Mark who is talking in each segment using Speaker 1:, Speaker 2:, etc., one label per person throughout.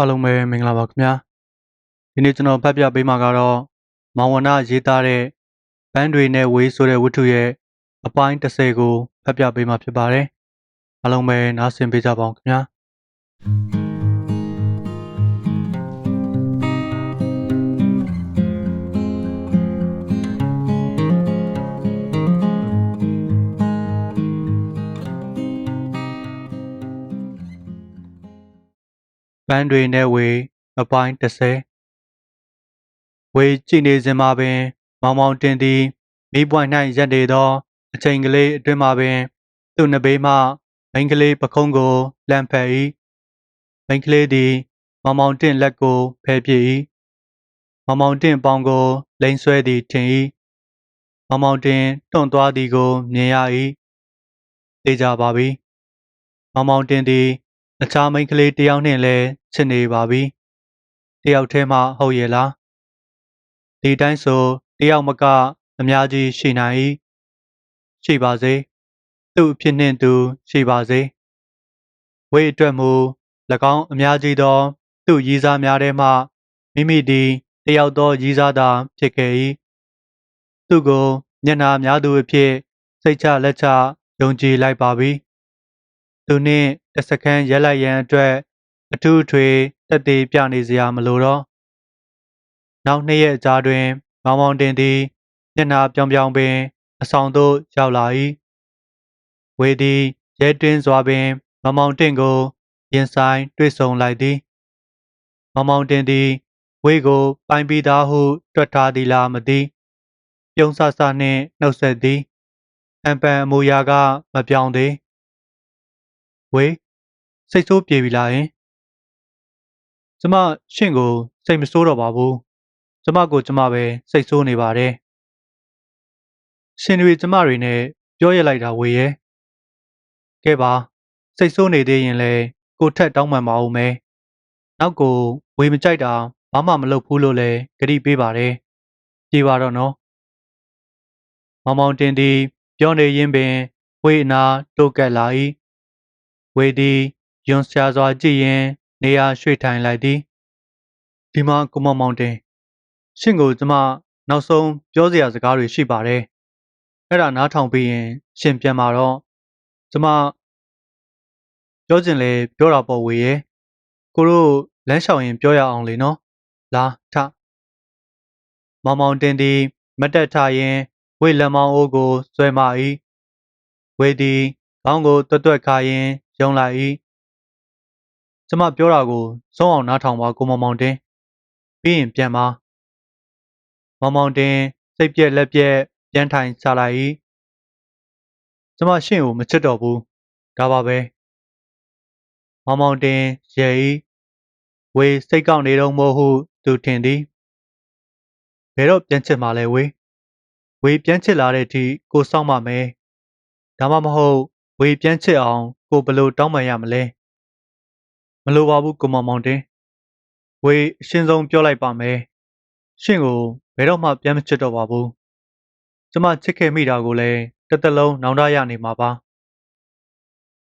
Speaker 1: အားလုံးပဲမင်္ဂလာပါခင်ဗျာဒီနေ့ကျွန်တော်ဖတ်ပြပေးမှာကတော့မောင်ဝနရေးသားတဲ့ဘန်းတွေနဲ့ဝေးဆိုတဲ့ဝတ္ထုရဲ့အပိုင်း30ကိုဖတ်ပြပေးမှာဖြစ်ပါတယ်အားလုံးပဲနားဆင်ပေးကြပါအောင်ခင်ဗျာ ဘန်းတွေနဲ့ဝေးအပိုင်း30ဝေးကြည့်နေစဉ်မှာပင် မောင်မောင်တင်သည်မိပွိုင်၌ရက်နေသော အချိန်ကလေးအတွင်းမှာပင် သူ့နှဘေးမှမိန်းကလေးပခုံးကိုလှမ်းဖက်၏မိန်းကလေးသည် မောင်မောင်တင့်လက်ကိုဖယ်ပြစ်၏မောင်မောင်တင့်ပေါင်ကိုလိန်ဆွဲသည်ထင်၏မောင်မောင်တင်တွန့်သွားသည်ကိုမြင်ရ၏သိကြပါပြီမောင်မောင်တင်သည် အခြားမိန်းကလေးတစ်ယောက်နှင့်လည်းချစ်နေပါပြီတစ်ယောက်တည်းမှဟုတ်ရဲ့လားဒီတိုင်းဆိုတစ်ယောက်မကအများကြီးရှိနိုင်၏ရှိပါစေသူ့အဖြစ်နှင့်သူရှိပါစေဝိအတွက်မူ၎င်းအများကြီးသော သူ့ရည်စားများထဲမှမိမိသည်တယောက်သောရည်စားသာဖြစ်ခဲ့၏သူကိုမျက်နာများသူအဖြစ်စိတ်ချလက်ချယုံကြည်လိုက်ပါပြီသူနှင့် တစ်စခန်းရက်လိုက်ရန်အတွက်အထူးအထွေတက်သေးပြနေစရာမလိုတော့နောက်နှစ်ရက်ကြာတွင်မောင်မောင်တင်သည်မျက်နှာပြောင်ပြောင်ပင် အဆောင်သို့ရောက်လာ၏ဝေသည်ရဲတွင်းစွာပင်မောင်မောင်တင့်ကိုရင်ဆိုင်တွေ့ဆုံလိုက်သည်မောင်မောင်တင်သည်ဝေကိုပိုင်ပြီးသားဟု တွက်ထားသည်လားမသိပြုံးဆဆနှင့်နှုတ်ဆက်သည်အံပန်အမူအရာကမပြောင်းသေးဝေ စိတ်ဆိုးပြေပြီလားယင်ကျမရှင့်ကိုစိတ်မဆိုးတော့ပါဘူးကျမကိုကျမပဲစိတ်ဆိုးနေပါတယ်ရှင်တွေကျမတွေနဲ့ပြောရလိုက်တာဝေရဲ့ကဲပါစိတ်ဆိုးနေသေးရင်လည်းကိုထက်တောင်းပန်ပါဦးမယ်နောက်ကိုဝေမကြိုက်တာဘာမှမလုပ်ဘူးလို့လည်းကြတိပေးပါတယ်ပြေပါတော့နော်မောင်မောင်တင်သည်ပြောနေရင်းပင်ဝေအနာတိုးကပ်လာ၏ဝေသည် ယွန်ရှာစွာကြည့်ရင်နေရာရွှေ့ထိုင်လိုက်သည်ဒီမှာကိုမောင်မောင်တင်ရှင့်ကိုကျမနောက်ဆုံးပြောစရာစကားတွေရှိပါတယ်အဲ့ဒါနားထောင်ပြီးရင်ရှင်ပြန်มาတော့ကျမပြောချင်လေပြောတာပေါ့ဝေရဲ့ကိုတို့လမ်းလျှောက်ရင်ပြောရအောင်လေနော်လာထမောင်မောင်တင်သည်မတ်တက်ထရင်ဝေလက်မောင်အိုးကိုဆွဲမ၏ဝေသည်ခေါင်းကိုတွတ်တွတ်ခါရင်ယုံလိုက်၏ ကျမပြောတာကိုစုံအောင်နားထောင်ပါကိုမောင်မောင်တင်ပြီးရင်ပြန်ပါမောင်မောင်တင်စိတ်ပြက်လက်ပြက်ပြန်ထိုင်ချလိုက်၏ကျမရှင့်ကိုမချစ်တော့ဘူးဒါပါပဲမောင်မောင်တင်ရဲ၏ဝေစိတ်ကောက်နေတော့မို့ဟုသူထင်သည်ဘယ်တော့ပြန်ချစ်မှလဲဝေဝေပြန်ချစ်လာတဲ့အထိကိုစောင့်မမယ်ဒါမှမဟုတ်ဝေပြန်ချစ်အောင်ကိုဘလို့တောင်းပန်ရမလဲ မလိုပါဘူးကိုမောင်မောင်တင်ဝေအရှင်းဆုံးပြောလိုက်ပါမယ်ရှင့်ကိုဘယ်တော့မှပြန်မချစ်တော့ပါဘူးကျမချစ်ခဲ့မိတာကိုလည်းတစ်သက်လုံးနောင်တရနေမှာပါ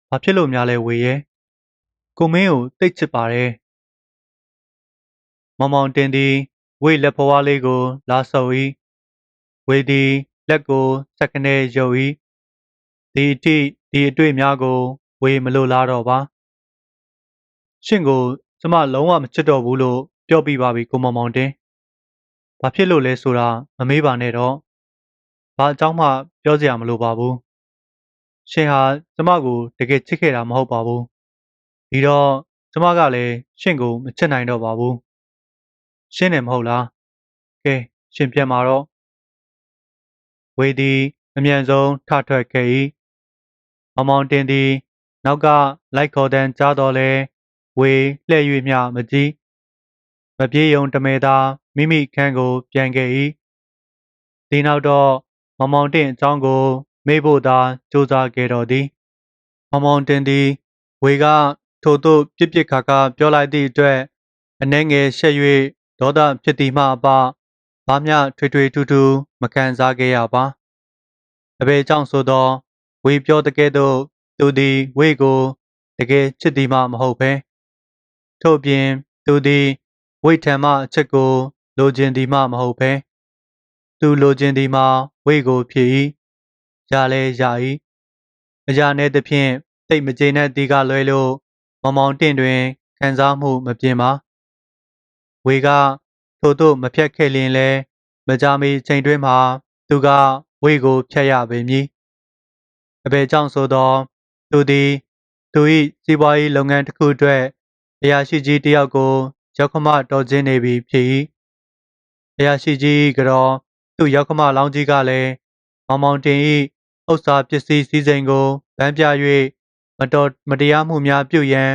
Speaker 1: ဘာဖြစ်လို့များလဲဝေရဲ့ကိုမင်းကိုတိတ်ချစ်ပါတယ်မောင်မောင်တင်သည်ဝေလက်ဖွားလေးကို လာဆုပ်၏ဝေသည်လက်ကိုစက္ကနဲရုပ်၏ဒီအထိဒီအတွေ့များကို ဝေမလိုလားတော့ပါ ရှင့်ကိုကျမလုံးဝမချစ်တော့ဘူးလို့ပြောပြပါပြီကိုမောင်မောင်တင်ဘာဖြစ်လို့လဲဆိုတာမမေးပါနဲ့တော့ဘာအကြောင်းမှပြောစရာမလိုပါဘူးရှင်ဟာကျမကိုတကယ်ချစ်ခဲ့တာမဟုတ်ပါဘူးဒီတော့ကျမကလည်းရှင့်ကိုမချစ်နိုင်တော့ပါဘူးရှင်းတယ်မဟုတ်လားကဲရှင်ပြန်มาတော့ဝေသည်အမြန်ဆုံးထထွက်ခဲ့၏မောင်မောင်တင်သည်နောက်ကလိုက်ခေါ်တန်းကြားတော်လဲ ဝေလှည့်၍မျှမကြည့်မပြေယုံတမဲသာမိမိခန်းကို ပြန်ခဲ့၏ဒီနောက်တော့မောင်မောင်တင်အကြောင်းကို မေးဖို့သာကြိုးစားခဲ့တော်သည်မောင်မောင်တင်သည်ဝေကထို့သို့ပြစ်ပြစ်ခါခါပြောလိုက်သည့်အတွက်အနှဲငယ်ရှက်၍ဒေါသဖြစ်သည်မှအပဘာမျှထွေထွေထူးထူးမခံစားခဲ့ရပါအဘေကြောင့်ဆိုသော ဝေပြောတကဲ့သို့သူသည်ဝေကို တကယ်ချစ်သည်မှမဟုတ်ပဲ ထို့ပြင်သူသည် ဝိတ်ထံမှအချက်ကို လိုချင်သည်မှမဟုတ်ဘဲသူလိုချင်သည်မှာဝိတ်ကိုဖြစ်၏ရလဲရ၏အရာနဲ့သဖြင့်တိတ်မကျေနပ်သည်ကလွဲလို့မမောင်တင့်တွင်ခံစားမှုမပြင်းပါဝေကထို့သို့မဖြတ်ခဲ့လျင်လဲမကြမီချိန်တွင်မှာ သူကဝိတ်ကိုဖြတ်ရပေမည်အဘယ်ကြောင့်ဆိုသော သူသည် သူ၏စီးပွားရေးလုပ်ငန်းတစ်ခုအတွက် အရာရှိကြီးတစ်ယောက်ကိုရောက်ခမတော်ခြင်းနေပြီဖြစ်၏အရာရှိကြီးကတော့သူ့ရောက်ခမလောင်းကြီးကလည်းမောင်မောင်တင်၏ဥစ္စာပစ္စည်းစည်းစိမ်ကိုဗန်းပြ၍မတော်မတရားမှုများပြုရန်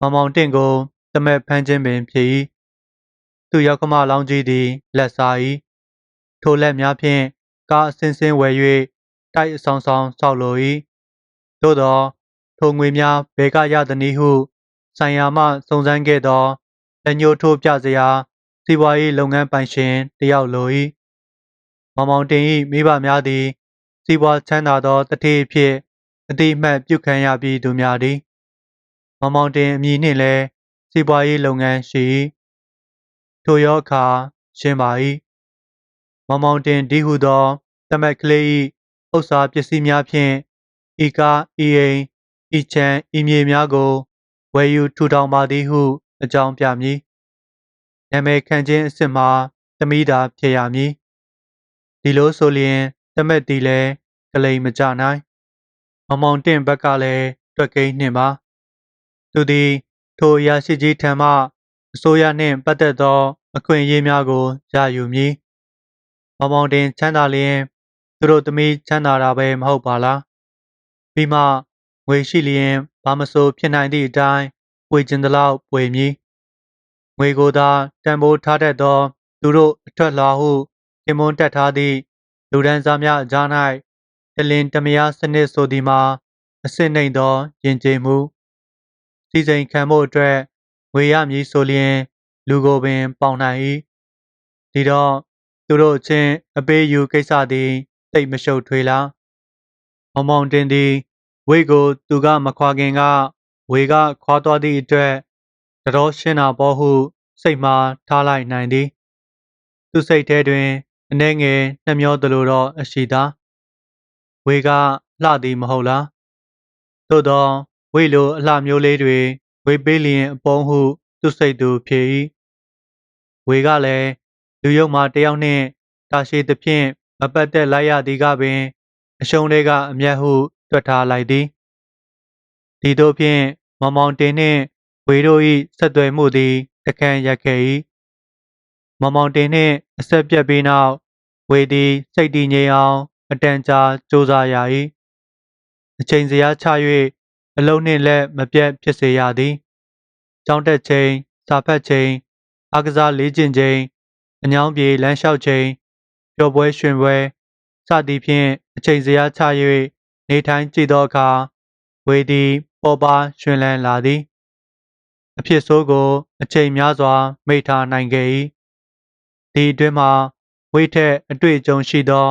Speaker 1: မောင်မောင်တင့်ကိုတမက်ဖမ်းခြင်းပင်ဖြစ်၏သူရောက်ခမလောင်းကြီးသည်လက်စား၏ထိုလက်များဖြင့်ကားအစင်းစင်းဝယ်၍တိုက်အဆောင်ဆောင်ဆောက်လို၏သို့သောထိုငွေများဘယ်ကရသနည်းဟု ဆိုင်ရာမှစုံစမ်းခဲ့သောလက်ညှိုးထိုးပြစရာစီးပွားရေးလုပ်ငန်းပိုင်ရှင်တယောက်လို၏မောင်မောင်တင်၏မိဘများသည်စီးပွားချမ်းသာသောတတိအဖြစ်အတိအမှတ်ပြုခံရပြီးသူများသည်မောင်မောင်တင်အမည်နှင့်လည်းစီးပွားရေးလုပ်ငန်းရှိ၏ထိုရောအခါရှင်းပါ၏မောင်မောင်တင်ဒီဟုသောတမက်ကလေး၏ဥစ္စာပစ္စည်းများဖြင့်ဤကားဤအိမ်ဤချမ်းဤမြေများကို ဝယ်ယူထူထောင်ပါသည်ဟု အကြောင်းပြမည်နာမည်ခံခြင်းအစ်စ်မှာသမီးသာဖြစ်ရမည်ဒီလိုဆိုလျင်တမက်တီလည်းကလိန်မကြနိုင်မမောင်တင့်ဘက်ကလည်းတွက်ကိန်းနှင့်ပါသူသည်ထိုအရာရှိကြီးထံမှအစိုးရနှင့်ပတ်သက်သော အခွင့်အရေးများကိုရယူမည်မမောင်တင်ချမ်းသာလျင် သူတို့သမီးချမ်းသာတာပဲမဟုတ်ပါလားပြီးမှ ငွေရှိလျင်ဘာမဆိုဖြစ်နိုင်သည့်အတိုင်းပွေကျင်သလောက်ပွေမည်ငွေကိုသာတန်ဖိုးထားတတ်သော သူတို့အထွက်လာဟုတင်မွန်းတက်ထားသည့်လူဒန်းစားများအကြား၌တလင်တမယားစနစ်ဆိုသည်မှာအစစ်နှိမ်သောယဉ်ကျေးမှုစီစိန်ခံမှုအတွက်ငွေရမည်ဆိုလျင် လူကိုပင်ပေါင်နိုင်၏ဒီတော့သူတို့ချင်းအပေးယူကိစ္စသည်တိတ်မရှုပ်ထွေးလားမောင်မောင်တင်သည် ဝိတ်ကိုသူကမခွာခင်ကဝေကခွာသွားသည့်အတွက်တတော်ရှင်းတာပေါ်ဟုစိတ်မှာထားလိုက်နိုင်သည် သူစိတ်ထဲတွင်အနှဲငယ်နှမျောသလိုတော့အရှိသာဝေကလှသည်မဟုတ်လားသို့သောဝိလိုအလှမျိုးလေးတွေဝေပေးလျင်အပုံးဟုသူစိတ်သူဖြစ်၏ဝေကလည်းလူယုံမှာတယောက်နှင့်တာရှိသဖြင့်မပတ်သက်လိုက်ရသည်ကပင် အရှုံးတွေကအမျက်ဟု တွက်ထားလိုက်သည်ဒီတို့ဖြင့်မမောင်တင်နှင့်ဝေတို့၏ဆက်သွယ်မှုသည်တခန့်ရက်ခဲ့၏မမောင်တင်နှင့်အဆက်ပြတ်ပြီးနောက်ဝေသည်စိတ်တည်ငြိမ်အောင်အတန်ကြာစူးစမ်းရ၏အချိန်စရာချ၍အလုံးနှင့်လက်မပြတ်ဖြစ်စေရသည်ကြောင်းတက်ချိန်စာဖတ်ချိန်အားကစားလေးကျင့်ချိန်အညောင်းပြေလမ်းလျှောက်ချိန်ပျော်ပွဲရွှင်ပွဲစသည်ဖြင့်အချိန်စရာချ၍ နေထိုင်ကြည့်သောအခါဝေသည်ပေါ်ပါရွှင်လန်းလာသည် အဖြစ်ဆိုးကို အချိန်များစွာ မိထားနိုင်ခဲ့၏ဒီအတွင်းမှာဝိထက်အတွေ့အကြုံရှိသော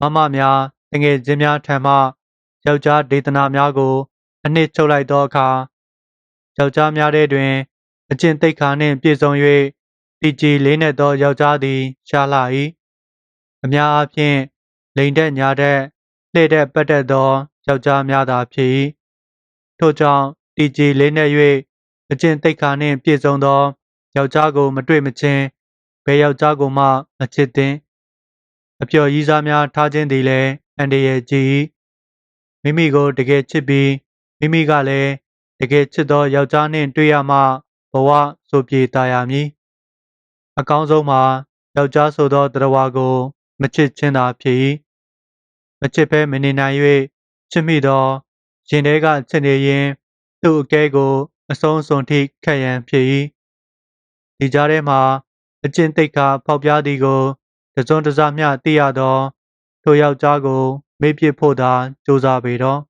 Speaker 1: မမများတငယ်ချင်းများထံမှယောက်ျားဒေသနာများကို အနှစ်ချုပ်လိုက်သောအခါယောက်ျားများထဲတွင် အကျင့်သိက္ခာနှင့်ပြည့်စုံ၍တည်ကြည်လေးနက်သောယောက်ျားသည်ရှားလာ၏အများအားဖြင့်လိန်တက်ညာတက် လှည့်တက်ပတ်တက်သောယောက်ျားများသာဖြစ်၏ထို့ကြောင့်တည်ကြည်လေးနက်၍အကျင့်သိက္ခာနှင့်ပြည့်စုံသောယောက်ျားကိုမတွေ့မချင်းဘယ်ယောက်ျားကိုမှမချစ်သင့်အပျော်ရည်စားများထားခြင်းသည်လည်းအန္တရာယ်ကြီးမိမိကိုတကယ်ချစ်ပြီးမိမိကလည်းတကယ်ချစ်သောယောက်ျားနှင့်တွေ့ရမှဘဝဆိုပြေတာရမည်အကောင်းဆုံးမှာယောက်ျားဆိုသောတရားကို မချစ်ချင်းသာဖြစ်၏ မချစ်ဘဲမနေနိုင်၍ချစ်မိသောရင်ထဲကချစ်နေရင်သူ့အကဲကို အဆုံးစွန်ထိခတ်ရန်ဖြစ်၏ဒီကြားထဲမှာအကျင့်သိက္ခာဖောက်ပြားသည်ကိုတစုံတစမျှသိရသောထိုယောက်ျားကို မေ့ပစ်ဖို့သာကြိုးစားပေတော့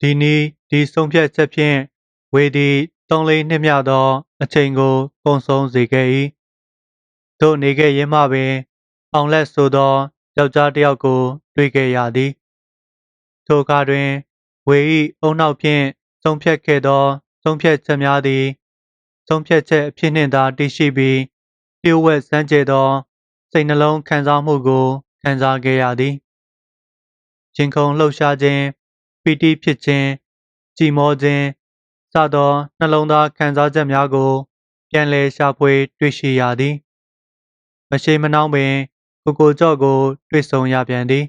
Speaker 1: ဒီနည်းဒီဆုံးဖြတ်ချက်ဖြင့်ဝေသည်တုံးလေးနှစ်မြသော အချိန်ကိုကုန်ဆုံးစေခဲ့၏တို့နေခဲ့ရင်မှပင် အောင်လက်ဆိုသော ယောက်ျားတစ်ယောက်ကို တွေ့ခဲ့ရသည်ထိုအခါတွင်ဝေ၏အုံနောက်ဖြင့်ဆုံးဖြတ်ခဲ့သောဆုံးဖြတ်ချက်များသည်စဆုံးဖြတ်ချက်အဖြစ်နှင့်သာတည်ရှိပြီးလျှို့ဝှက်စမ်းကြဲသောစိတ်နှလုံးခံစားမှုကိုခံစားခဲ့ရသည်ရင်ခုန်လှုပ်ရှားခြင်းပီတိဖြစ်ခြင်းကြည်မောခြင်းစသောနှလုံးသားခံစားချက်များကို ပြန်လည်ရှာဖွေတွေ့ရှိရသည်မရှိမနှောင်းပင် ကိုကိုကြော့ကိုတွေ့ဆုံရပြန်သည်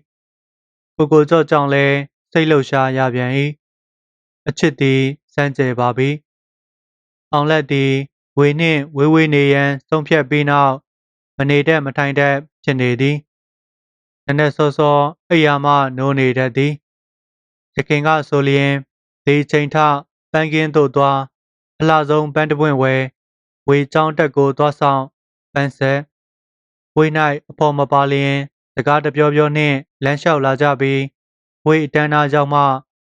Speaker 1: ကိုကိုကြော့ကြောင့်လည်းစိတ်လှုပ်ရှားရပြန်၏အချစ်သည်စမ်းကြဲပါပြီအောင်လက်သည်ဝေနှင့်ဝေးဝေးနေရန်ဆုံးဖြတ်ပြီးနောက်မနေတတ်မထိုင်တတ်ဖြစ်နေသည်နက်နက်စောစောအိယာမှနိုးနေတတ်သည်ရခင်ကဆိုလျင်ဒီချိန်ထပန်းကင်းသို့သွားအလှဆုံးပန်းတပွင့်ဝဲဝေချောင်းတက်ကိုသွားဆောင်ပန်းဆက် ဝေ၌အဖော်မပါလျင်စကားတပြောပြောနှင့်လမ်းလျှောက်လာကြပြီးဝေအတန်းသားရောက်မှ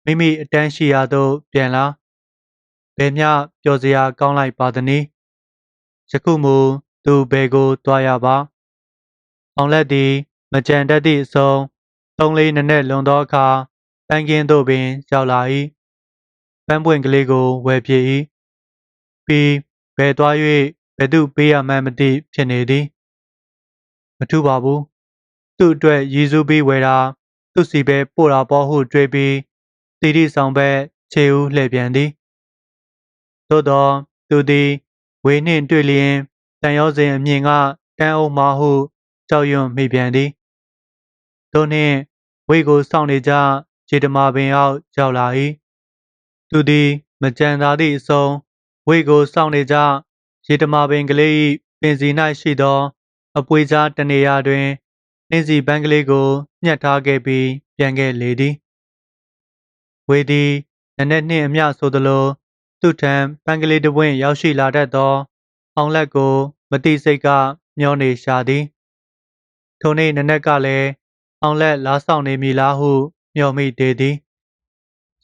Speaker 1: မိမိအတန်းရှိရာသို့ပြန်လာဘယ်မျှပျော်စရာကောင်းလိုက်ပါသနည်းယခုမူသူဘယ်ကိုတွားရပါအောင်လက်သည်မကြံတတ်သည့်အစုံသုံးလေးနက်နက်လွန်သောအခါပန်းကင်းသို့ပင်ရောက်လာ၏ပန်းပွင့်ကလေးကိုဝယ်ပြ၏ပြီးဘယ်သွား၍ဘယ်သူပေးရမှန်းမသိဖြစ်နေသည်မ ထူပါဘူးသူ့အတွက်ရည်စူးပြီးဝယ်တာသူ့စီပဲပို့တာပေါ်ဟုတွေးပြီးတီတီဆောင်ဘက်ခြေဦးလှည့်ပြန်သည်သို့သောသူသည်ဝေနှင့်တွေ့လျင်တန်ရောစဉ်အမြင်ကတန်းအုပ်မှဟုကြောက်ရွံ့မိပြန်သည်တို့နှင့်ဝေကိုစောင့်နေကြခြေတမာပင်အောက်ရောက်လာ၏သူသည်မကြံသာသည့်အစုံဝေကိုစောင့်နေကြခြေတမာပင်ကလေး၏ပင်စီ၌ရှိသော အပွေကြားတနေရာတွင်နှင်းစီပန်းကလေးကိုညှက်ထားခဲ့ပြီးပြန်ခဲ့လေသည်ဝေသည်နက်နက်နှင့်အမျှဆိုသလိုသူ့ထံပန်းကလေးတစ်ပွင့်ရောက်ရှိလာတတ်သောအောင်လက်ကိုမတိစိတ်ကမျောနေရှာသည်ထိုနေ့နနက်ကလည်းအောင်လက်လားဆောင်နေမည်လားဟုမျှော်မိသေးသည်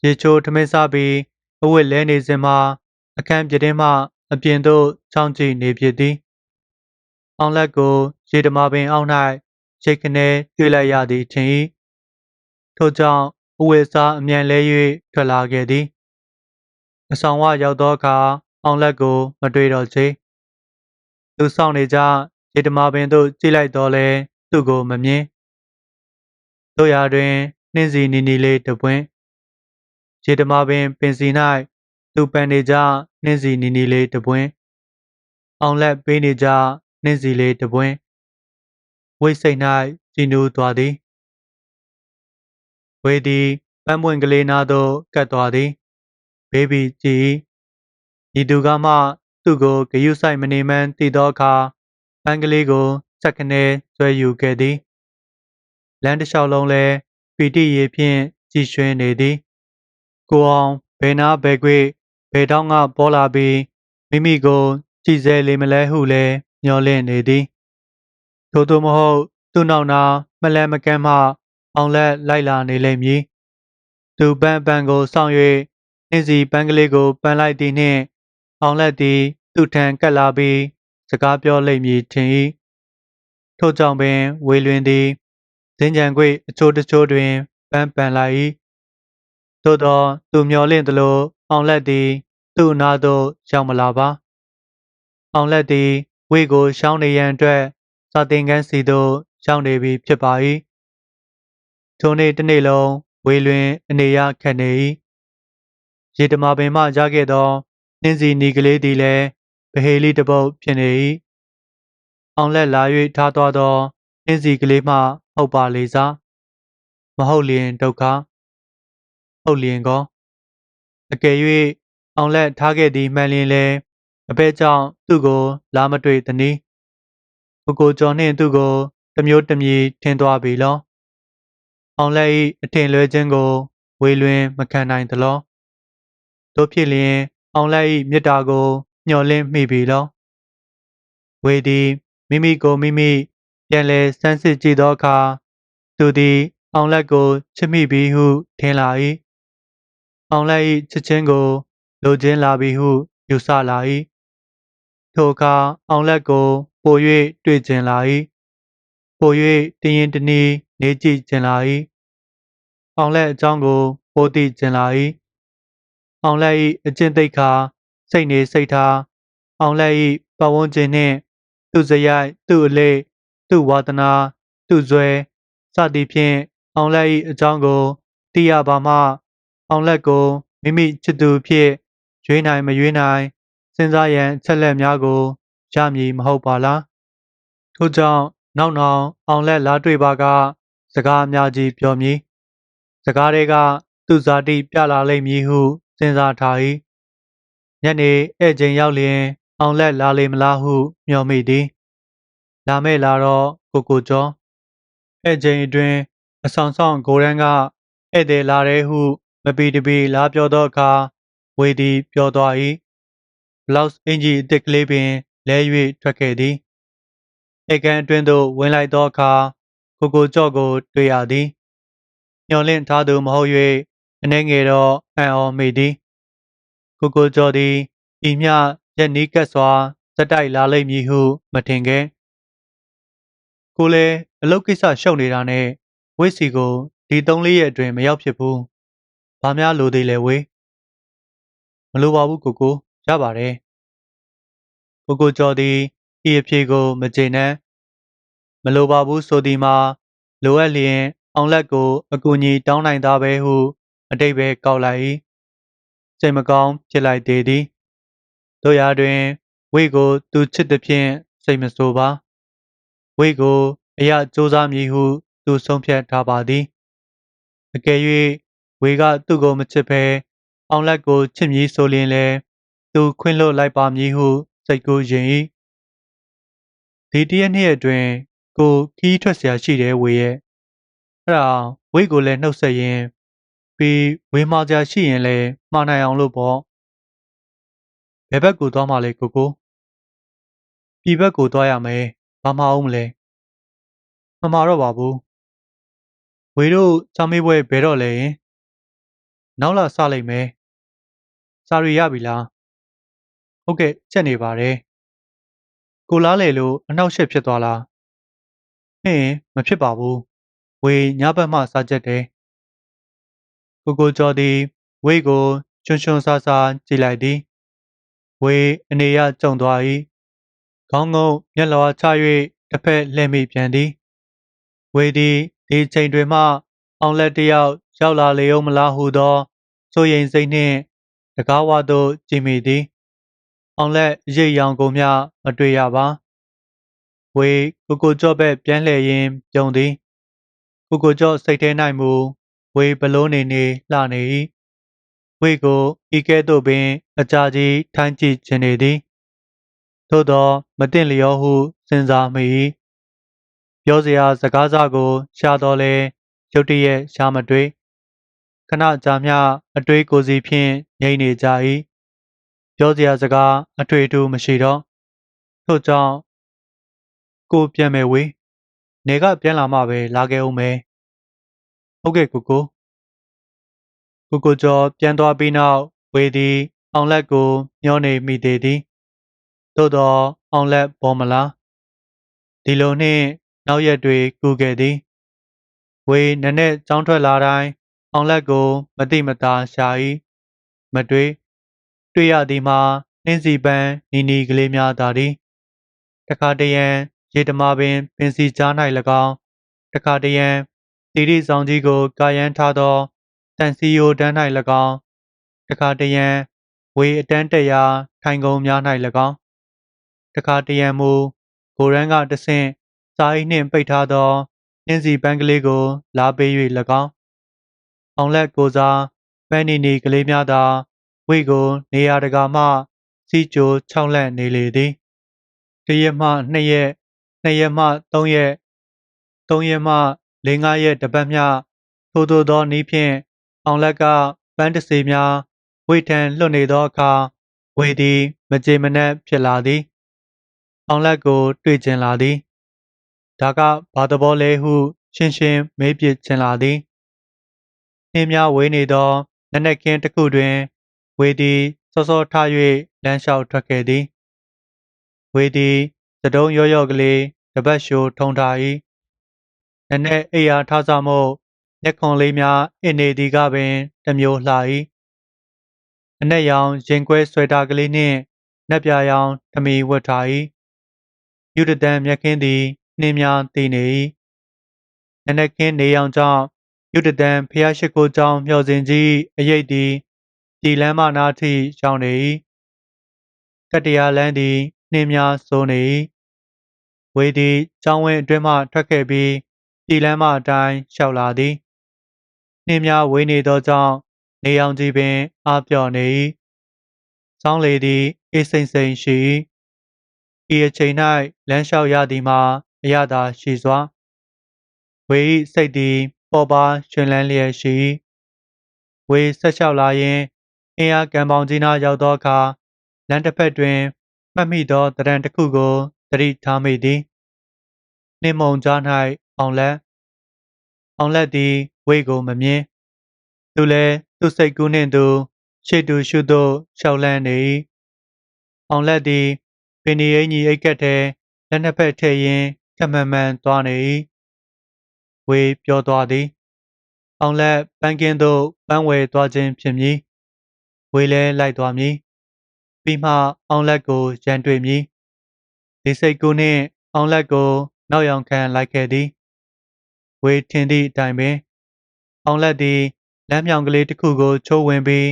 Speaker 1: ရေချိုးထမင်းစားပြီးအဝတ်လဲနေစဉ်မှာအခန်းပြတင်းမှအပြင်သို့ချောင်းကြည့်နေဖြစ်သည် အောင်လက်ကိုရေတမာပင်အောက်၌ရိတ်ခနဲတွေ့လိုက်ရသည်ထင်၏ထို့ကြောင့်အဝတ်စားအမြန်လဲ၍ထွက်လာခဲ့သည်အဆောင်ဝရောက်သောအခါအောင်လက်ကို မတွေ့တော့ချေသူဆောင်နေကြရေတမာပင်သို့ကြည့်လိုက်တော့လဲသူ့ကိုမမြင်တို့ရာတွင်နှင်းစီနီနီလေးတပွင့်ရေတမာပင်ပင်စီ၌သူပန်နေကြနှင်းစီနီနီလေးတပွင့်အောင်လက်ပေးနေကြ နှင်းစီလေးတပွင့် ဝိတ်စိတ်၌ကြည်နူးသွားသည်ဝေသည်ပန်းပွင့်ကလေးနာသို့ကတ်သွားသည်ဘေဘီကြည်ဤသူကမှသူ့ကိုဂယုဆိုင်မနေမှန်းသိသောအခါပန်းကလေးကိုစက်ကနေဆွဲယူခဲ့သည်လမ်းတစ်လျှောက်လုံးလဲပီတိရေဖြင့်ကြည်ရွှင်နေသည်ကိုအောင်ဘယ်နာဘယ်ကွေဘယ်တောင်းကပေါ်လာပြီးမိမိကိုကြည်စဲလေမလဲဟုလဲ မျောလင့်နေသည်ထို့သောမဟုတ်သူ့နောက်နာမလဲမကမ်းမှ အောင်လက်လိုက်လာနေလိမ့်မည်သူပန်းပန်းကိုစောင့်၍နှင်းစီပန်းကလေးကိုပန်းလိုက်သည်နှင့်အောင်လက်သည် သူ့ထံကပ်လာပြီးစကားပြောလိမ့်မည်ထင်၏ထို့ကြောင့်ပင်ဝေလွင်သည်ဇင်းကြံခွေအချိုးတချိုးတွင်ပန်းပန်လိုက်၏သို့သောသူမျောလင့်သလိုအောင်လက်သည် သူ့အနာသို့ရောက်မလာပါ အောင်လက်သည် ဝေကိုရှောင်းနေရန်အတွက်စာသင်ခန်းစီသို့ရောက်နေပြီဖြစ်ပါ၏ထိုနေ့တစ်နေ့လုံးဝေလွင်အနေရခတ်နေ၏ရေတမာပင်မှရခဲ့သောနှင်းစီနီကလေးသည်လည်းဗဟေလိတပုတ်ဖြစ်နေ၏အောင်လက်လာ၍ထားသွားသောနှင်းစီကလေးမှဟုတ်ပါလေစားမဟုတ်လျင်ဒုက္ခဟုတ်လျင်ကောအကယ်၍အောင်လက်ထားခဲ့သည်မှန်လျင်လည်း အဘဲကြောင့်သူ့ကို လာမတွေ့သနည်းကိုကိုကျော်နှင့်သူ့ကိုတမျိုးတမည်ထင်သွားပြီလောအောင်လက်၏အထင်လွဲခြင်းကို ဝေလွင်မခံနိုင်သလောတို့ဖြစ်လျင် အောင်လက်၏မေတ္တာကိုညှော်လင့်မိပြီလောဝေသည်မိမိကိုမိမိပြန်လဲစမ်းစစ်ကြည့်သောအခါသူသည် အောင်လက်ကိုချစ်မိပြီဟုထင်လာ၏အောင်လက်၏ချစ်ချင်းကိုလိုချင်လာပြီဟုယူဆလာ၏ ထိုအခါအောင်လက်ကိုပို၍တွေ့ကျင်လာ၏ပို၍တရင်တနည်းနေကြည့်ကျင်လာ၏အောင်လက်အကြောင်းကိုပိုသိကျင်လာ၏အောင်လက်၏အကျင့်သိက္ခာစိတ်နေစိတ်ထားအောင်လက်၏ပတ်ဝန်းကျင်နှင့်သူစရိုက်သူအလေးသူဝါသနာသူဇွဲစသည်ဖြင့်အောင်လက်၏အကြောင်းကိုသိရပါမှ အောင်လက်ကိုမိမိချစ်သူဖြစ်ရွေးနိုင်မရွေးနိုင် စဉ်းစားရန်အချက်လက်များကိုရမည်မဟုတ်ပါလားထို့ကြောင့်နောက်နောက်အောင်လက်လားတွေ့ပါက စကားအများကြီးပြောမည်စကားတွေကသူဇာတိပြလာလိမ့်မည်ဟုစဉ်းစားထား၏ညနေဧည့်ချိန်ရောက်လျင် အောင်လက်လာလေမလားဟုမျှော်မိသည်လာမဲ့လာတော့ကိုကိုကျော်ဧည့်ချိန်အတွင်းအဆောင်ဆောင်ဂိုရန်ကဧည့်သည်လာတဲ့ဟု မပီတပီလားပြောသောအခါဝေသည်ပြောသွား၏ ဘလောက်စ်အင်ဂျီအစ်စ်ကလေးပင်လဲ၍ထွက်ခဲ့သည်ဧကန်အတွင်းသို့ဝင်လိုက်သောအခါကိုကိုကျော့ကို တွေ့ရသည်မျော်လင့်ထားသူမဟုတ်၍အနေငယ်တော့အံ့ဩမိသည်ကိုကိုကျော်သည်ဤမျှရက်နီးကပ်စွာစက်တိုက်လာလိမ့်မည်ဟု မထင်ခဲ့ကိုလည်းအလုပ်ကိစ္စရှုပ်နေတာနဲ့ဝိတ်စီကိုဒီ၃လေးရက်အတွင်းမရောက်ဖြစ်ဘူး။ဘာများလိုသေးလဲဝေး။မလိုပါဘူးကိုကို ရပါတယ်။ကိုကိုကျော်သည်ဤအဖြေကိုမကျေနပ်မလိုပါဘူးဆိုသည်မှာလိုအပ်လျင်အောင်လက်ကိုအကူအညီတောင်းနိုင်သားပဲဟုအတိတ်ပဲကောက်လိုက်၏။စိတ်မကောင်းဖြစ်လိုက်သေးသည်။တို့ရာတွင်ဝိကိုသူချစ်သည်ဖြင့်စိတ်မဆိုးပါ။ဝိကိုအရာစူးစမ်းမည်ဟု သူဆုံးဖြတ်ထားပါသည်အကယ်၍ဝေကသူ့ကိုမချစ်ဘဲအောင်လက်ကိုချစ်မည်ဆိုလျင်လည်း သူခွင့်လွှတ်လိုက်ပါမည်ဟုစိတ်ကူးရင်၏ဒီတရက်နှစ်ရက်အတွင်းကိုခီးထွက်เสียရှိတယ်ဝေရဲ့အဲ့ဒါဝေကိုလည်းနှုတ်ဆက်ရင်ပြီးဝေမှားကြရှိရင်လည်းမှားနိုင်အောင်လို့ပေါ့ဘယ်ဘက်ကိုသွားမှလဲကိုကိုပြည်ဘက်ကိုသွားရမယ်ဘာမှအောင်မလဲမမှာတော့ပါဘူးဝေတို့စာမေးပွဲဘယ်တော့လဲရင်နောက်လာစလိုက်မယ်စာရီရပြီလား ဟုတ်ကဲ့ချက်နေပါတယ်ကိုလားလေလို့အနောက်ရှက်ဖြစ်သွားလားဟင်းမဖြစ်ပါဘူးဝေညဘက်မှစာချက်တယ်ကိုကိုကျော်သည်ဝေကိုချွန်းချွန်းဆာဆာကြည့်လိုက်သည်ဝေအနေရကြုံသွား၏ခေါင်းငုံမျက်လွှာချ၍တစ်ဖက်လှည့်မိပြန်သည်ဝေသည်ဒီချိန်တွင်မှ အောင်လက်တယောက်ရောက်လာလေဦးမလားဟုသောစိုးရိမ်စိတ်နှင့်တကားဝသို့ကြည့်မိသည် အောင်လက်ရိပ်ရောင်ကိုမျှမတွေ့ရပါဝေကိုကိုကြော့ဘက်ပြန်လှည့်ရင်းပြုံးသည်ကိုကိုကြော့စိတ်ထဲ၌မူဝေဘလုံးနေနေလှနေ၏ဝေကိုဤကဲ့သို့ပင် အကြာကြီးထိုင်းကြည့်ခြင်းနေသည်သို့သောမတင်လျောဟုစဉ်းစားမိ၏ပြောစရာစကားစကို ရှာတော်လဲရုတ်တရက်ရှာမတွေ့ခဏကြာမျှအတွေးကိုစီဖြင့်ငြိမ့်နေကြ၏ ပြောစရာစကားအထွေထူးမရှိတော့ထို့ကြောင့်ကိုပြန်မယ်ဝေးနေကပြန်လာမှပဲလာခဲ့ဦးမယ်ဟုတ်ကဲ့ကိုကိုကိုကိုကျော်ပြန်သွားပြီးနောက်ဝေသည်အောင်လက်ကိုမျောနေမိသေးသည်သို့တော့အောင်လက်ပေါ်မလားဒီလိုနှင့်နောက်ရက်တွေကူခဲ့သည်ဝေနနဲ့ကြောင်းထွက်လာတိုင်းအောင်လက်ကို မတိမတာရှာ၏မတွေ့ တွေ့ရသည်မှာနှင်းစီပန်းနီနီကလေးများသာသည်တခါတရံရေတမာပင်ပင်စီကြား၌၎င်းတခါတရံတီရီဆောင်ကြီးကိုကာယန်းထားသောတန်စီယိုတန်း၌၎င်းတခါတရံဝေအတန်းတရာထိုင်ကုန်များ၌၎င်းတခါတရံမူဂိုရန်ကတဆင့်စာအိနှင့်ပိတ်ထားသောနှင်းစီပန်းကလေးကို လာပေး၍၎င်းအောင်လက်ကိုစားပန်းနီနီကလေးများသာ ဝိကို နေရာတကာမှ စီကြို၆လက်နေလေသည်တရက်မှနှစ်ရက်နှစ်ရက်မှသုံးရက်သုံးရက်မှလေးငါးရက်တပတ်မျှထို့သောသောနည်းဖြင့်အောင်လက်ကပန်းတစေများဝိထံလွတ်နေသောအခါဝေသည်မကြေမနက်ဖြစ်လာသည် အောင်လက်ကို တွေ့ကျင်လာသည်ဒါကဘာသဘောလဲဟုရှင်းရှင်းမေးပစ်ချင်လာသည်နှင်းများဝေးနေသောနက်နက်ခင်းတစ်ခုတွင် ဝေသည်စောစောထား၍လမ်းလျှောက်ထွက်ခဲ့သည်ဝေသည်သတုံးရော့ရော့ကလေးတပတ်ရှိုးထုံထား၏နက်နက်အိယာထားစမို့မျက်ခွန်လေးများအင်းနေသည်ကပင်တမျိုးလှ၏အနက်ရောင်ရင်ကွဲဆွဲတာကလေးနှင့်နက်ပြာရောင်ထမီဝတ်ထား၏ယူတတန်မြက်ခင်းသည်နှင်းများတည်နေ၏နနက်ခင်းနေရောင်ကြောင့်ယူတတန်ဖျားရှိခိုးကြောင်းမျှော်စင်ကြီးအရေးသည် ဒီလမ်းမနာထိရောက်နေ၏ကတ္တရာလမ်းသည်နှင်းများစိုးနေ၏ဝေသည်ကျောင်းဝင်းအတွင်းမှထွက်ခဲ့ပြီးဒီလမ်းမအတိုင်းလျှောက်လာသည်နှင်းများဝေးနေသောကြောင့်နေရောင်ကြီးပင်အားပြော့နေ၏စောင်းလေသည်အေးစိမ့်စိမ့်ရှိ၏ဤအချိန်၌လမ်းလျှောက်ရသည်မှာအရသာရှိစွာဝေ၏စိတ်သည်ပေါ်ပါရှင်လန်းလျက်ရှိ၏ဝေဆက်လျှောက်လာရင်း အင်းအားကံပေါင်းကြီးနားရောက်သောအခါလမ်းတစ်ဖက်တွင်မှတ်မိသောတရံတစ်ခုကိုသတိထားမိသည်နှင်းမုံကြား၌အောင်လက်အောင်လက်သည်ဝေကိုမမြင်သူလည်းသူစိတ်ကူးနှင့်သူရှေ့တူရှုသို့ရှောက်လန်းနေ၏အောင်လက်သည်ပင်ဒီအင်ကြီးအိတ်ကက်ထဲလက်နှစ်ဖက်ထည့်ရင်းခက်မှန်မှန်သွားနေ၏ဝေပြောသွားသည်အောင်လက်ပန်းကင်းသို့ပန်းဝယ်သွားခြင်းဖြစ်မည် ဝေလဲလိုက်သွားမည်ပြီးမှအောင်လက်ကိုရန်တွေ့မည်ဒီစိတ်ကူးနှင့်အောင်လက်ကိုနောက်ယောင်ခံလိုက်ခဲ့သည်ဝေထင်သည့်အတိုင်းပင် အောင်လက်သည်လမ်းမြောင်ကလေးတစ်ခုကိုချိုးဝင်ပြီး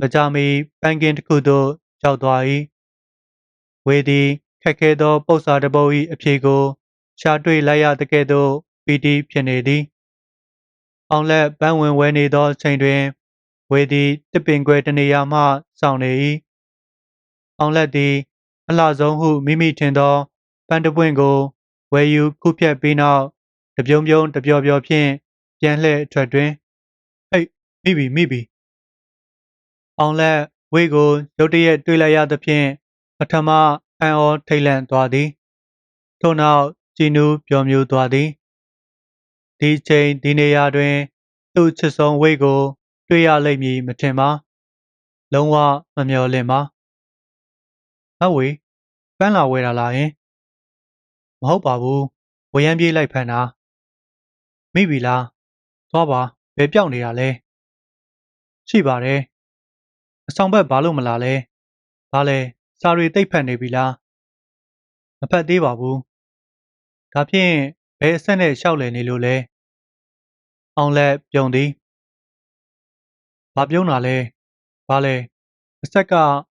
Speaker 1: မကြမီပန်းကင်းတစ်ခုသို့ရောက်သွား၏ဝေသည်ခက်ခဲသောပု္ပ္ပစာတစ်ပုဒ်၏အဖြေကိုရှာတွေ့လိုက်ရသကဲ့သို့ပီတိဖြစ်နေသည်အောင်လက်ပန်းဝင်ဝဲနေသောအချိန်တွင် ဝေသည်တစ်ပင်ခွဲတနေရာမှစောင့်နေ၏အောင်လက်သည်အလှဆုံးဟုမိမိထင်သောပန်းတပွင့်ကိုဝယ်ယူခုဖြတ်ပြီးနောက်တပြုံပြုံတပျော်ပျော်ဖြင့်ပြန်လှည့်ထွက်တွင်ဟိတ်မိပြီမိပြီအောင်လက်ဝေးကိုရုတ်တရက်တွေ့လိုက်ရသဖြင့်ပထမအံ့ဩထိတ်လန့်သွားသည်ထို့နောက်ကြည်နူးပျော်မြူးသွားသည်ဒီချိန်ဒီနေရာတွင် သူ့ချစ်ဆုံးဝေးကို တွေ့ရလိမ့်မည်မထင်ပါလုံးဝမမျှော်လင့်ပါမဝေပန်းလာဝဲတာလားယင်မဟုတ်ပါဘူးဝရမ်းပြေးလိုက်ဖမ်းတာမိပြီလားသွားပါဘယ်ပြောက်နေတာလဲရှိပါတယ်အဆောင်ဘက်ဘာလို့မလာလဲဘာလဲစာရီတိတ်ဖက်နေပြီလားမဖက်သေးပါဘူးဒါဖြင့်ဘယ်အဆက်နဲ့ရှောက်လည်နေလို့လဲအောင်လက်ပြုံသည် ဘာပြုံးတာလဲဘာလဲအဆက်က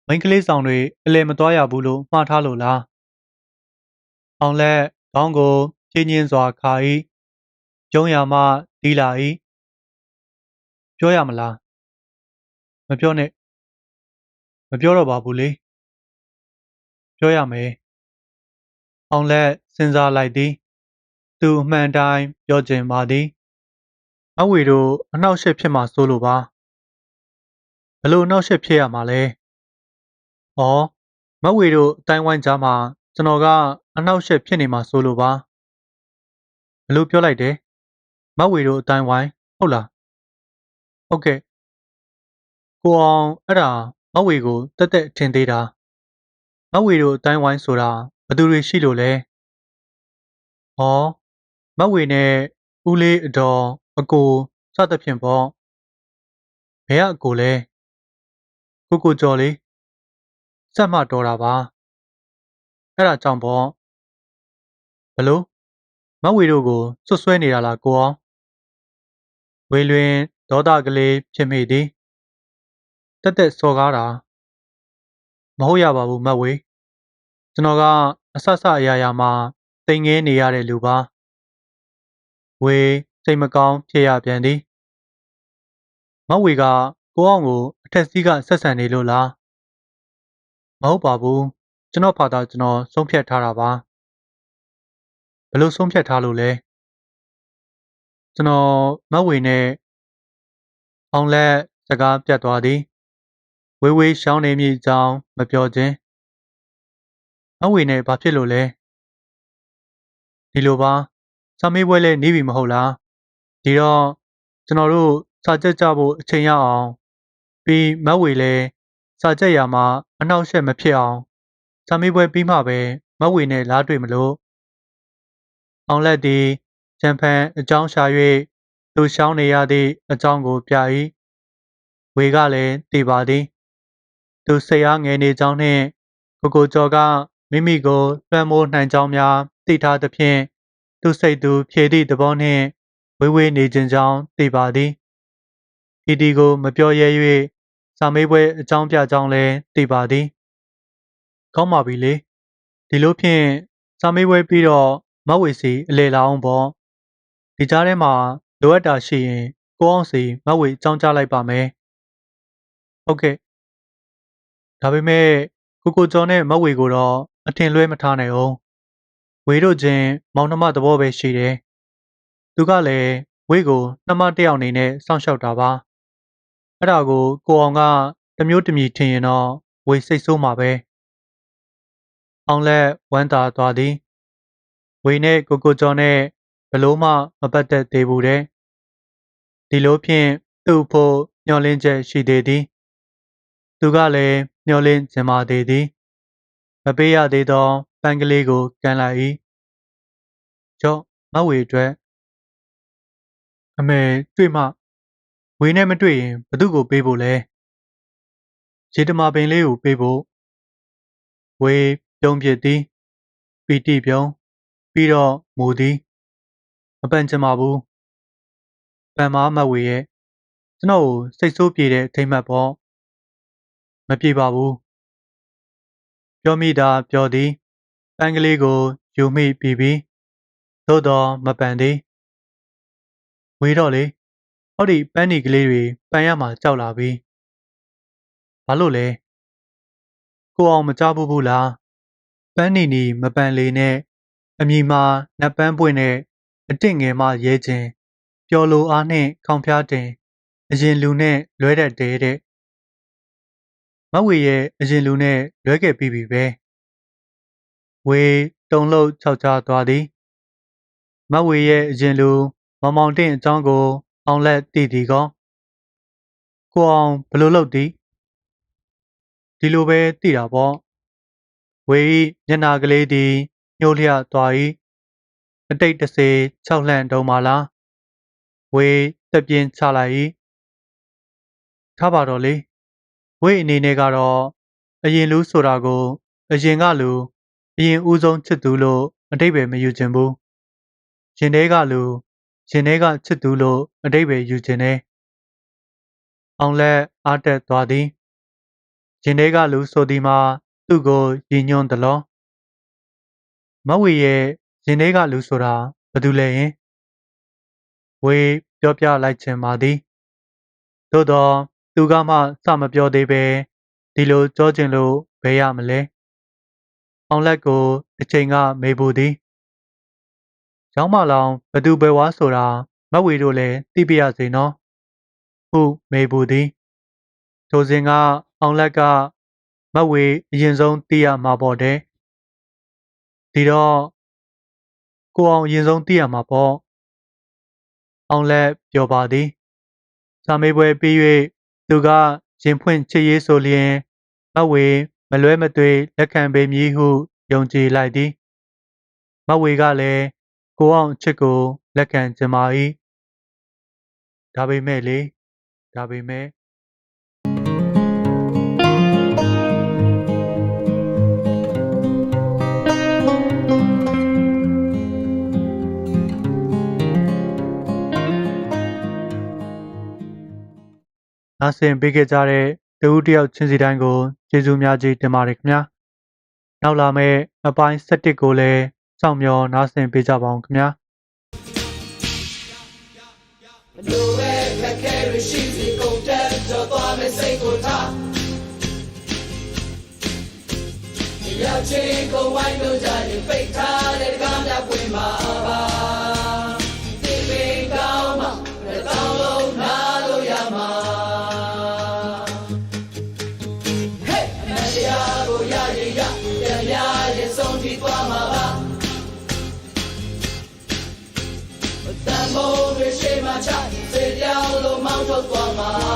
Speaker 1: မိန်းကလေးဆောင်တွေအလဲမသွားရဘူးလို့မှားထားလို့လားအောင်လက်ခေါင်းကိုပြင်းညင်းစွာခါ၏ကျုံးရမှတီးလာ၏ပြောရမလားမပြောနဲ့မပြောတော့ပါဘူးလေပြောရမယ်အောင်လက်စဉ်းစားလိုက်သည် သူအမှန်တိုင်းပြောချင်ပါသည်အဝေတို့အနှောက်အယှက်ဖြစ်မှစိုးလို့ပါ ဘလို့အနှောက်အယှက်ဖြစ်ရမှာလဲဩမဝေတို့အတိုင်းဝိုင်းကြားမှာကျွန်တော်ကအနှောက်အယှက်ဖြစ်နေမှစိုးလို့ပါဘလို့ပြောလိုက်တယ်မဝေတို့အတိုင်းဝိုင်းဟုတ်လားဟုတ်ကဲ့ကိုအောင်အဲ့ဒါမဝေကိုတက်တက်ထင်သေးတာမဝေတို့အတိုင်းဝိုင်းဆိုတာဘသူတွေရှိလို့လဲဟောမဝေနဲ့ဦးလေးအတော်အကိုစသဖြင့်ပေါ့ဘယ်ကအကိုလဲ ကိုကိုကျော်လေးစက်မှတော်တာပါအဲ့ဒါကြောင့်ပေါ့ဘလို့မဝေတို့ကိုစွတ်ဆွဲနေတာလားကိုအောင်ဝေလွင်ဒေါသကလေးဖြစ်မိသည်တက်တက်စော်ကားတာမဟုတ်ရပါဘူးမတ်ဝေကျွန်တော်ကအဆဆအရာရာမှာတိမ်ငဲနေရတဲ့လူပါဝေစိတ်မကောင်းဖြစ်ရပြန်သည်မတ်ဝေကကိုအောင်ကိုအ ထက်စီးကဆက်ဆံနေလို့လားမဟုတ်ပါဘူးကျွန်တော်ဖာသာကျွန်တော်ဆုံးဖြတ်ထားတာပါဘယ်လိုဆုံးဖြတ်ထားလို့လဲကျွန်တော်မတ်ဝေနဲ့အောင်လက်စကားပြတ်သွားသည်ဝေးဝေးရှောင်းနေမိကြောင်းမပြောခြင်းအဝေနဲ့ဘာဖြစ်လို့လဲဒီလိုပါစာမေးပွဲလဲနေပြီမဟုတ်လားဒီတော့ကျွန်တော်တို့စာကြက်ကြဖို့အချိန်ရအောင် ပြီးမဝေလဲစာကြက်ရမှာအနှောက်အယှက်မဖြစ်အောင်စာမေးပွဲပြီးမှပဲမဝေနဲ့လားတွေ့မလို့အောင်လက်သည်ဂျမ်ဖန်အကြောင်းရှာ၍သူရှောင်းနေရသည့်အကြောင်းကိုပြ၏ဝေကလည်းသိပါသည်သူစိတ်အားငယ်နေကြောင်းနှင့်ကိုကိုကျော်ကမိမိကိုလွှမ်းမိုးနိုင်ကြောင်းများသိထားသဖြင့်သူစိတ်သူဖြေသည့်သဘောနှင့်ဝေးဝေးနေခြင်းကြောင်းသိပါသည်။ ဤဒီကို မပြောရဲ၍စာမေးပွဲအကြောင်းပြကြောင်းလည်း သိပါသည်။ကောင်းပါပြီလေ။ဒီလိုဖြင့် စာမေးပွဲပြီးတော့ မဝေစီအလေလာအောင်ပေါ့။ဒီကြားထဲမှာ လိုအပ်တာရှိရင် ကိုအောင်စီမဝေအကြောင်းကြားလိုက်ပါမယ်။ဟုတ်ကဲ့။ဒါပေမဲ့ ကိုကိုကျော်နဲ့ မဝေကိုတော့ အထင်လွဲမထားနိုင်အောင်။ဝေတို့ချင်း မောင်နှမသဘောပဲရှိတယ်။သူကလည်း ဝေကို နှမတစ်ယောက်အနေနဲ့ စောင့်ရှောက်တာပါ။ အဲ့ဒါကိုကိုအောင်ကတမျိုးတမီထင်ရင်တော့ဝေစိတ်ဆိုးမှာပဲ။အောင်လက်ဝမ်းသာသွားသည်။ဝေနဲ့ကိုကိုကျော်နဲ့ဘလို့မှမပတ်သက်သေးဘူးတဲ့။ဒီလိုဖြင့်သူ့ဖို့မျှော်လင့်ချက်ရှိသေးသည်။သူကလည်းမျှော်လင့်ချင်ပါသေးသည်။မပေးရသေးသောပန်းကလေးကိုကန်လိုက်၏။ကျော့မဝေအတွက်အမေတွေ့မှ ဝေနဲ့မတွေ့ရင်ဘသူ့ကိုပေးဖို့လဲ။ရေတမာပင်လေးကိုပေးဖို့ဝေပြုံးပြစ်သည်ပီတိပြုံးပြီးတော့မူသည်မပန်ချင်ပါဘူးပန်မားမဝေရဲ့ကျွန်တော်ကိုစိတ်ဆိုးပြေတဲ့အထိမ့်မှတ်ပေါ့မပြေပါဘူးပြောမိတာပြောသည်ပန်းကလေးကိုယူမိပြီးပြီးသို့တော်မပန်သည်ဝေတော့လေ ဟောဒီပန်းနီကလေးတွေပန်ရမှာကြောက်လာပြီဘာလို့လဲကိုအောင်မကြဘူးဘူးလားပန်းနီနီမပန်လေနဲ့အမြီမှာနတ်ပန်းပွင့်နဲ့အတင့်ငယ်မှရဲခြင်းပျော်လိုအားနှင့်ခေါင်ဖျားတင်အရင်လူနဲ့လွဲတတ်တယ်တဲ့မဝေရဲ့အရင်လူနဲ့လွဲခဲ့ပြီးပြီပဲဝေတုံလို့ခြောက်ချသွားသည်မဝေရဲ့အရင်လူမောင်မောင်တင့်အကြောင်းကို အောင်လက်တည်တည်ကောကိုအောင်ဘလို့လုပ်သည်ဒီလိုပဲတည်တာပေါ့ဝေဤမျက်နာကလေးသည်ညှို့လျသွား၏အတိတ်တစေ၆လှန့်တုံးပါလားဝေတက်ပြင်းချလိုက်၏ထားပါတော့လေဝေအနေနဲ့ကတော့အရင်လူဆိုတာကို အရင်ကလူအရင်ဦးဆုံးချစ်သူလို့အတိတ်ပဲမယူခြင်းဘူးရင်ထဲကလူ ရင်ထဲကချစ်သူလို့အတိတ်ပဲယူခြင်းနဲ့အောင်လက်အားတက်သွားသည်ရင်ထဲကလူဆိုသည်မှာသူ့ကိုရည်ညွှန်းသလောမဝေရဲ့ရင်ထဲကလူဆိုတာဘယ်သူလဲယင်ဝေပြောပြလိုက်ခြင်းပါသည်သို့တော့သူကမှစမပြောသေးပဲဒီလိုကြောကျင်လို့ဘယ်ရမလဲအောင်လက်ကိုအချိန်ကမေးဖို့သည် ရောင်းမလောင်ဘသူပဲဝါဆိုတာမဝေတို့လည်းသိပြရစေနော်ဟုမေးဖို့သည်ထိုစဉ်ကအောင်လက်ကမဝေအရင်ဆုံးသိရမှာပေါ့တဲ့ဒီတော့ကိုအောင်အရင်ဆုံးသိရမှာပေါ့အောင်လက်ပြောပါသည်စာမေးပွဲပြီး၍သူကရင်ဖွင့်ချစ်ရေးဆိုလျင်မဝေမလွဲမသွေလက်ခံပေမည်ဟုယုံကြည်လိုက်သည်မဝေကလည်း ကိုအောင်ချစ်ကိုလက်ခံကြပါ၏ဒါပေမဲ့လေဒါပေမဲ့နားဆင်ပေးခဲ့ကြတဲ့တဦးတယောက်ချင်းစီတိုင်းကိုကျေးဇူးများကြီးတင်ပါတယ်ခင်ဗျာနောက်လာမယ့်အပိုင်း7ကိုလည်း စောင့်မျှော်နားဆင်ပေးကြပါအောင်ခင်ဗျာ
Speaker 2: လိုပဲခက်ခဲရရှိစီကုန်တက်တော့သွားမယ်စိတ်ကိုထားဒီရောက်ချင်းကိုဝိုင်းလို့ကြရင်ပိတ်ထားတဲ့ကားများပွင့်မှာပါ တ